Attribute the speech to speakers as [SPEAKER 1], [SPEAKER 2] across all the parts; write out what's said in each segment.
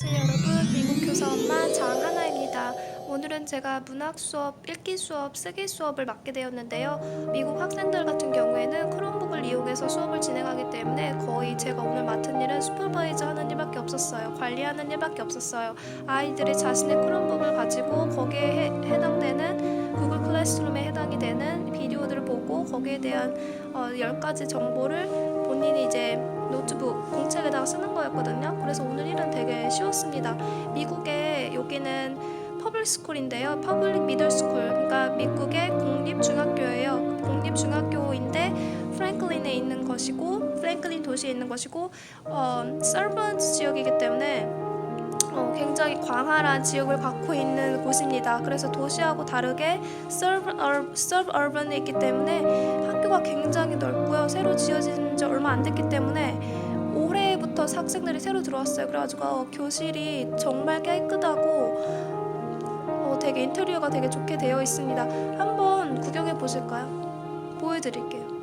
[SPEAKER 1] 안녕하세요 여러분. 미국 교사 엄마 장하나입니다. 오늘은 제가 문학 수업, 읽기 수업, 쓰기 수업을 맡게 되었는데요. 미국 학생들 같은 경우에는 크롬북을 이용해서 수업을 진행하기 때문에 거의 제가 오늘 맡은 일은 슈퍼바이저 하는 일밖에 없었어요. 관리하는 일밖에 없었어요. 아이들이 자신의 크롬북을 가지고 거기에 해, 해당되는 구글 클래스룸에 해당이 되는 비디오들을 보고 거기에 대한 어, 10가지 정보를 본인이 이제 노트북 공책에다가 쓰는 거였거든요. 그래서 오늘 일은 되게 쉬웠습니다. 미국에 여기는 퍼블릭 스쿨인데요. 퍼블릭 미들 스쿨. 그러니까 미국의 공립 중학교예요. 공립 중학교인데 프랭클린에 있는 것이고 프랭클린 도시에 있는 것이고 어, 서번트 지역이기 때문에 어, 굉장히 광활한 지역을 갖고 있는 곳입니다. 그래서 도시하고 다르게 서브어번에 있기 때문에 학교가 굉장히 넓고요. 새로 지어진 지 얼마 안 됐기 때문에 올해부터 학생들이 새로 들어왔어요. 그래가지고 어, 교실이 정말 깨끗하고 어, 되게 인테리어가 되게 좋게 되어 있습니다. 한번 구경해 보실까요? 보여드릴게요.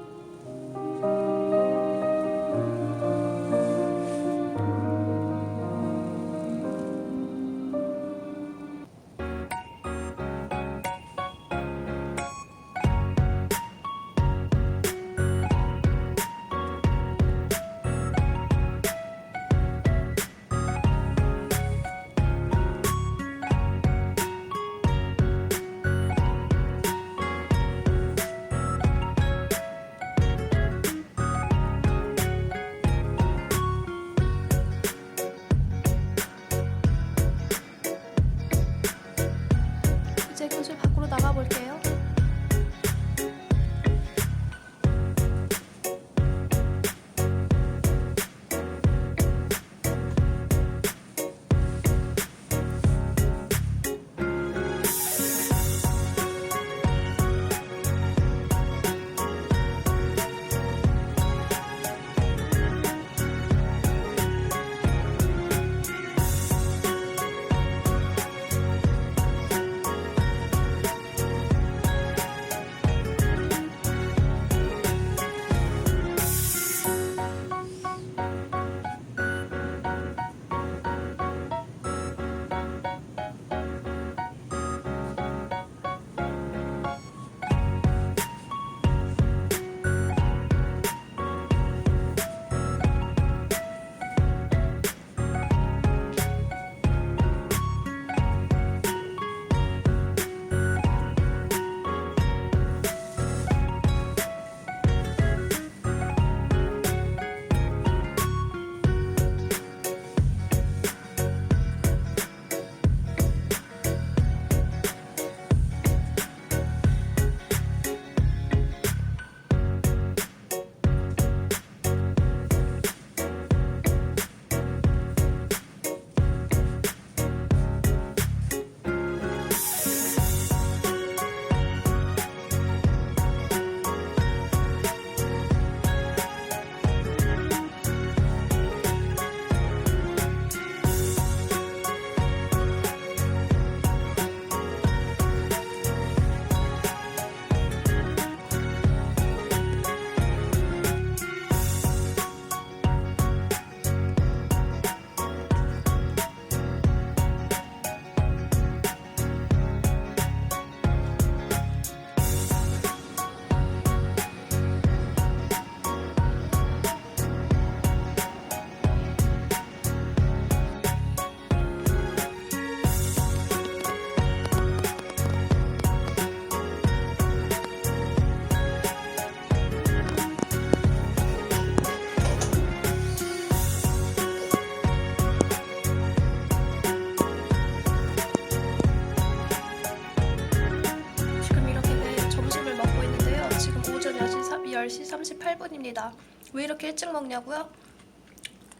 [SPEAKER 1] 10시 38분입니다. 왜 이렇게 일찍 먹냐고요?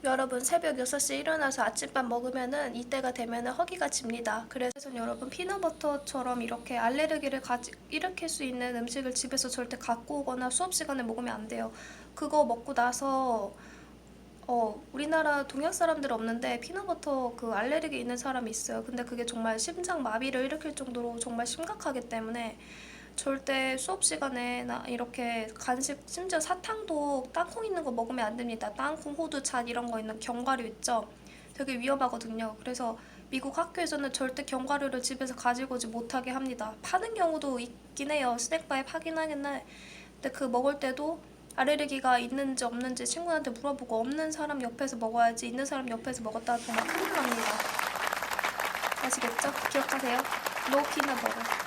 [SPEAKER 1] 여러분 새벽 6시에 일어나서 아침밥 먹으면은 이때가 되면은 허기가 집니다. 그래서 여러분 피넛버터처럼 이렇게 알레르기를 가지, 일으킬 수 있는 음식을 집에서 절대 갖고 오거나 수업 시간에 먹으면 안 돼요. 그거 먹고 나서 어, 우리나라 동양 사람들 없는데 피넛버터 그 알레르기 있는 사람이 있어요. 근데 그게 정말 심장 마비를 일으킬 정도로 정말 심각하기 때문에 절대 수업 시간에 나 이렇게 간식 심지어 사탕도 땅콩 있는 거 먹으면 안 됩니다. 땅콩, 호두, 잣 이런 거 있는 견과류 있죠. 되게 위험하거든요. 그래서 미국 학교에서는 절대 견과류를 집에서 가지고 오지 못하게 합니다. 파는 경우도 있긴 해요. 스낵바에 파긴 하겠네. 근데 그 먹을 때도 알레르기가 있는지 없는지 친구한테 물어보고 없는 사람 옆에서 먹어야지 있는 사람 옆에서 먹었다 정말 큰일 납니다. 아시겠죠? 기억하세요? 노 피넛 버터.